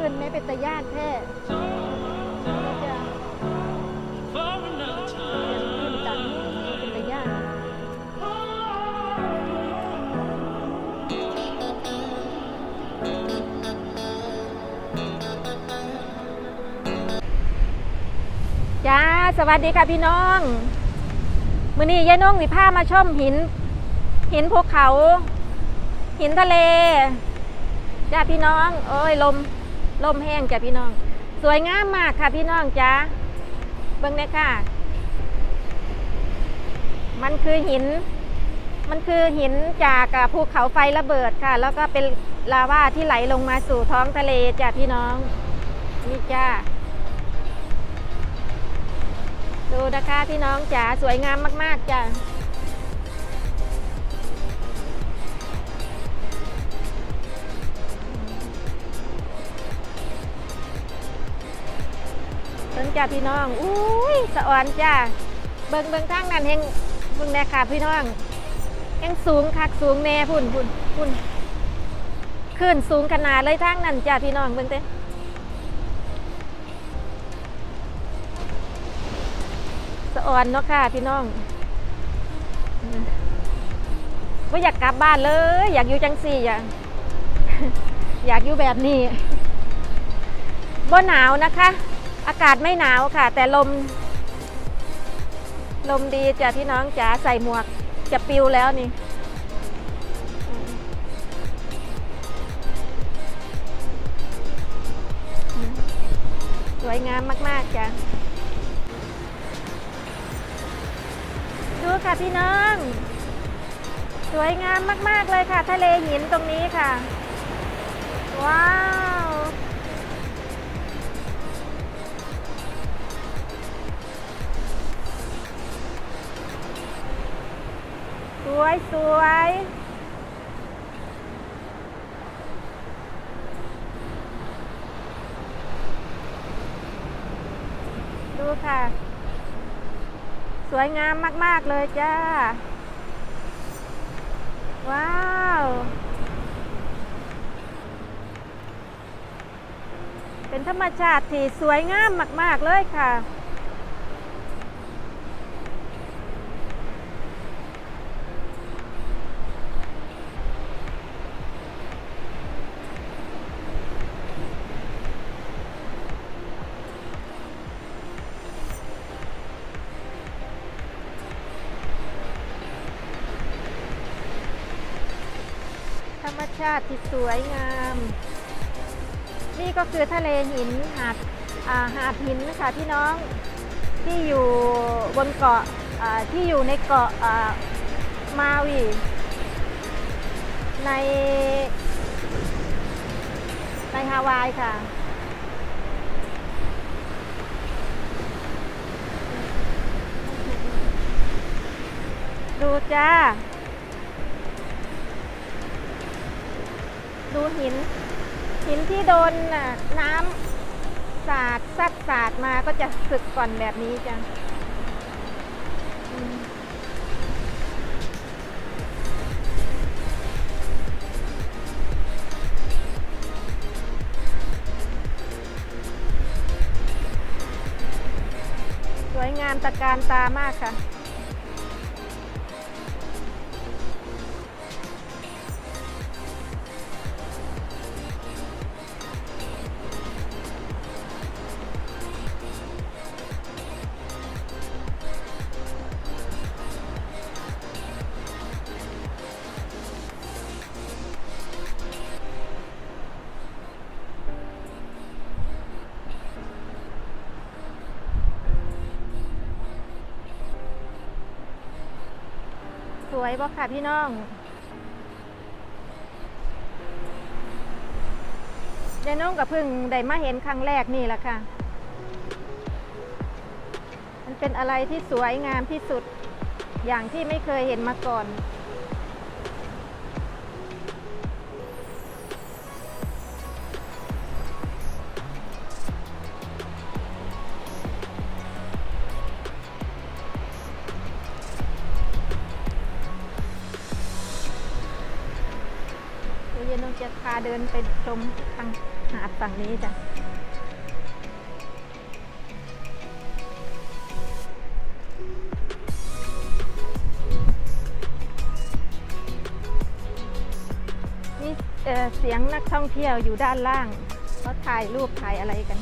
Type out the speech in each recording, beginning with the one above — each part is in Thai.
คลื่นไม่เป็นตะย่านแท้จะจำนี่เป็นตญาณจ้าสวัสดีค่ะพี่น้องมื้อนี้ยายน้องวิพามาชมหิน หินภูเขา หินทะเลจ้าพี่น้อง โอ้ยลม ลมแห้งจ้ะพี่น้อง สวยงามมากค่ะพี่น้องจ้าเบิ่งเลยค่ะ มันคือหิน มันคือหินจากภูเขาไฟระเบิดค่ะ แล้วก็เป็นลาวาที่ไหลลงมาสู่ท้องทะเลจ้ะพี่น้องนี่จ้าดูนะคะพี่น้องจ๋าสวยงามมาก ๆจ้ะ จ้าพี่น้อง อุ้ยสะอ่อนจ้า เบิ่งเบิ่งทางนั้นเฮงเบิ่งแน่ค่ะพี่น้องเฮงสูงคักสูงแน่พุ่นพุ่นพุ่นขึ้นสูงขนาดเลยทางนั้นจ้าพี่น้องเบิ่งเต้สะอ่อนเนาะค่ะพี่น้องว่าอยากกลับบ้านเลย อยากอยู่จังสี่อย่างอยากอยู่แบบนี้บ่หนาวนะคะ อากาศไม่หนาวค่ะ แต่ลม ลมดีจ้ะพี่น้องจ๋าใส่หมวกจะปิวแล้วนี่สวยงามมากๆจ้ะดูค่ะพี่น้อง สวยงามมากๆเลยค่ะ ทะเลหินตรงนี้ค่ะ ว้าว วยสวยดูค่ะ สวยงามมาก ๆ เลยจ้า ว้าว เป็นธรรมชาติที่สวยงามมาก ๆ เลยค่ะ ชาติที่สวยงาม นี่ก็คือทะเลหินหาดาหาดหินนะคะพี่น้องที่อยู่บนเกาะาที่อยู่ในเกาะามาวีในในฮาวายค่ะ ดูจ้า ดูหิน หินที่โดนน้ำสาดซัดสาดมาก็จะสึกก่อนแบบนี้จ้ะสวยงามตะการตามากค่ะ วยบ่ค่ะพี่น้องยายน้องกับพึ่งได้มาเห็นครั้งแรกนี่แหละค่ะ มันเป็นอะไรที่สวยงามที่สุด อย่างที่ไม่เคยเห็นมาก่อน ดินไปชมทางหาดฝั่งนี้จ้ะนี่เอ่อเสียงนักท่องเที่ยวอยู่ด้านล่างเขาถ่ายรูปถ่ายอะไรกัน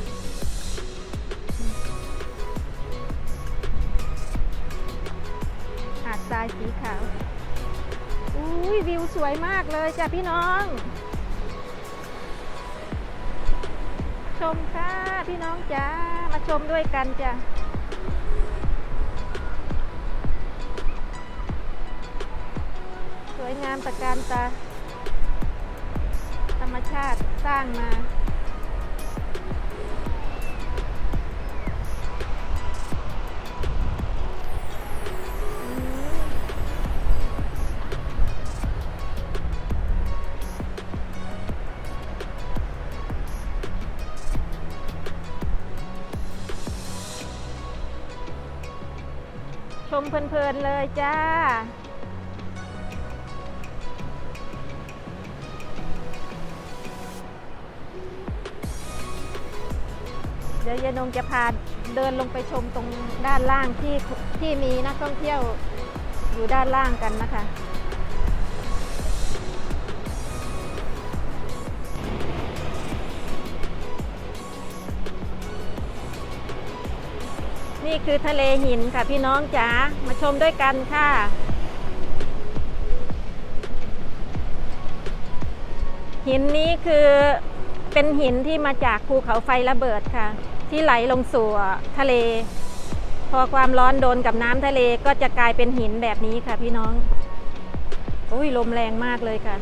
หาดทรายสีขาวอุ้ยวิวสวยมากเลยจ้ะพี่น้อง ชมค่ะพี่น้องจ้ามาชมด้วยกันจ้ะสวยงามตระการตา ธรรมชาติสร้างมา ชมเพลินๆเลยจ้า เดี๋ยวยายนงจะพาเดินลงไปชมตรงด้านล่างที่ที่มีนักท่องเที่ยวอยู่ด้านล่างกันนะคะ นี่คือทะเลหินค่ะพี่น้องจ๋ามาชมด้วยกันค่ะหินนี้คือเป็นหินที่มาจากภูเขาไฟระเบิดค่ะ ที่ไหลลงสู่ทะเล พอความร้อนโดนกับน้ำทะเลก็จะกลายเป็นหินแบบนี้ค่ะพี่น้องอุ้ยลมแรงมากเลยค่ะ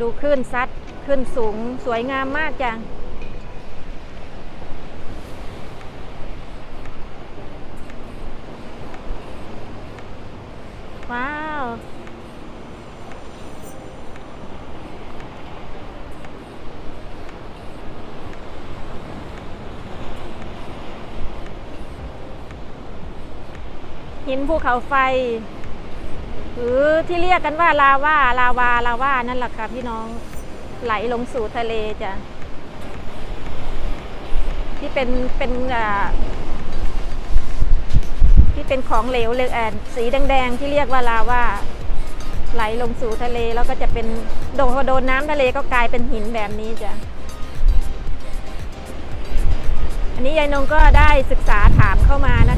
ดูคลื่นซัดขึ้นสูงสวยงามมากจ้ะ ว้าว หินภูเขาไฟ หรือที่เรียกกันว่าลาวาลาวาลาวานั่นแหละค่ะพี่น้องไหลลงสู่ทะเลจ้ะที่เป็นเป็นอ่าที่เป็นของเหลวเลยแอนสีแดงๆที่เรียกว่าลาวาไหลลงสู่ทะเลแล้วก็จะเป็นโดนโดนน้ำทะเลก็กลายเป็นหินแบบนี้จ้ะอันนี้ยายนงก็ได้ศึกษาถามเข้ามานะ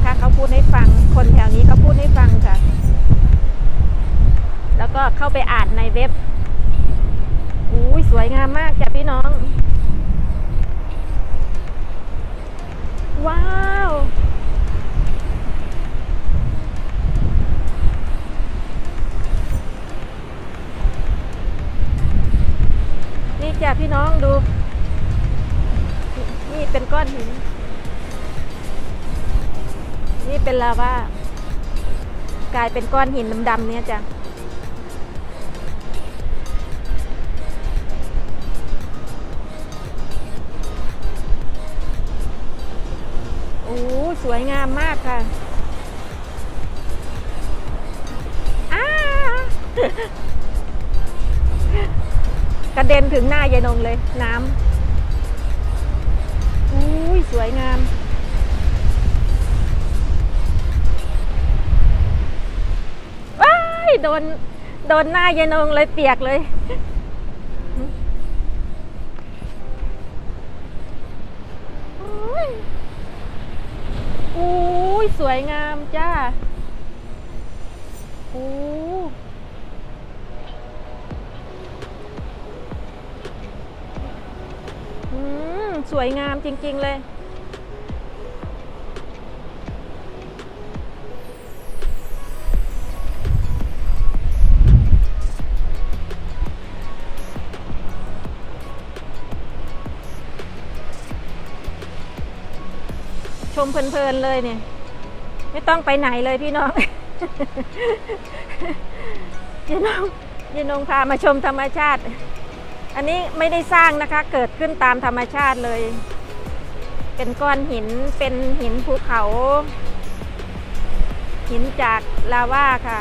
คะ เข้าไปอ่านในเว็บอุ้ยสวยงามมากจ้ะพี่น้อง ว้าวนี่จ้ะพี่น้องดู นี่เป็นก้อนหิน นี่เป็นลาวากลายเป็นก้อนหินดำๆเนี่ยจ้ะ สวยงามมากค่ะกระเด็นถึงหน้ายายนงเลย น้ำอุ้ยสวยงาม ว้าย โดน โดนหน้ายายนงเลยเปียกเลย ยสวยงามจ้าโอ้อืสวยงามจริง ๆ เลย ชมเพลิน ๆ เลยเนี่ย ไม่ต้องไปไหนเลยพี่น้องยานงยานงพามาชมธรรมชาติ อันนี้ไม่ได้สร้างนะคะ เกิดขึ้นตามธรรมชาติเลย เป็นก้อนหินเป็นหินภูเขา หินจากลาวาค่ะ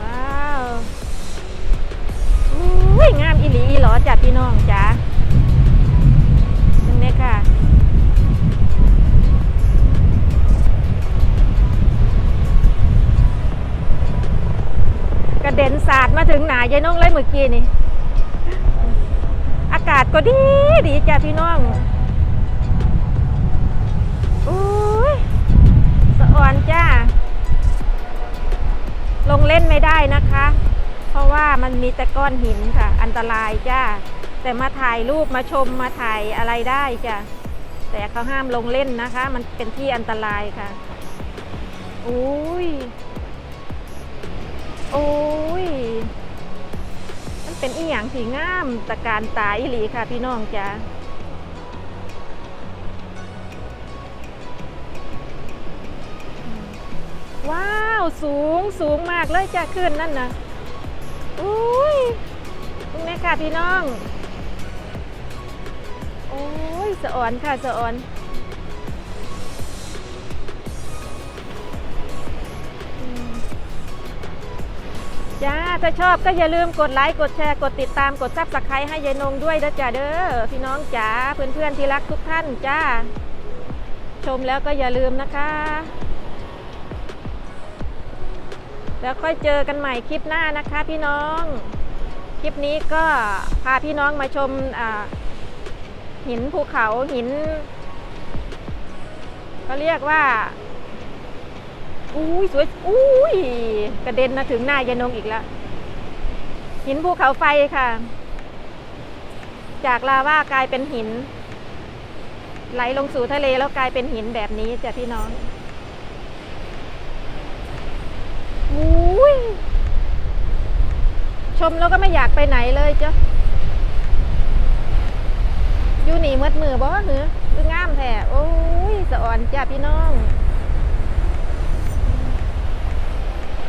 ว้าวอุ้ยงามอีหลีอีหลอจัดพี่น้องจ๋า ระเด็นสาดมาถึงหนายายน้องเลยเมื่อกี้นี่ อากาศก็ดีดีจ้ะพี่น้องอุ้ยสะออนจ้า ลงเล่นไม่ได้นะคะ เพราะว่ามันมีแต่ก้อนหินค่ะ อันตรายจ้า แต่มาถ่ายรูปมาชมมาถ่ายอะไรได้จ้ะแต่เขาห้ามลงเล่นนะคะ มันเป็นที่อันตรายค่ะ อุ้ย โอ้ เป็นอีหยังที่งามตะการตาอีหลีค่ะพี่น้องจ้าว้าวสูงสูงมากเลยจ้าขึ้นนั่นนะอุ้ยตรงนี้ค่ะพี่น้อง โอ้ยสะอ่อนค่ะสะอ่อน ถ้าชอบก็อย่าลืมกดไลค์กดแชร์กดติดตามกดซับสไครต์ให้ยายนงด้วยนะจ้าเด้อพี่น้องจ๋าเพื่อนๆที่รักทุกท่านจ้า ชมแล้วก็อย่าลืมนะคะ แล้วค่อยเจอกันใหม่คลิปหน้านะคะพี่น้อง คลิปนี้ก็พาพี่น้องมาชมหินภูเขาหินก็เรียกว่าอุ้ยสวยอุ้ยกระเด็นมาถึงหน้ายายนงอีกแล้ว หินภูเขาไฟค่ะ จากลาวากลายเป็นหิน ไหลลงสู่ทะเลแล้วกลายเป็นหินแบบนี้จ้ะพี่น้องอุ้ยชมแล้วก็ไม่อยากไปไหนเลยจ้ะอยู่หนีมืดมือบ่เหือคืองามแท้โอ้ยสะอ่อนจ้ะพี่น้อง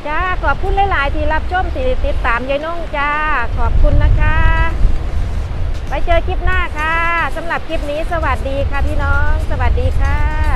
จ้าขอบคุณหลาย ๆ ที่รับชมที่ติดตามยายน้องจ้า ขอบคุณนะคะไปเจอคลิปหน้าค่ะสำหรับคลิปนี้สวัสดีค่ะพี่น้อง สวัสดีค่ะ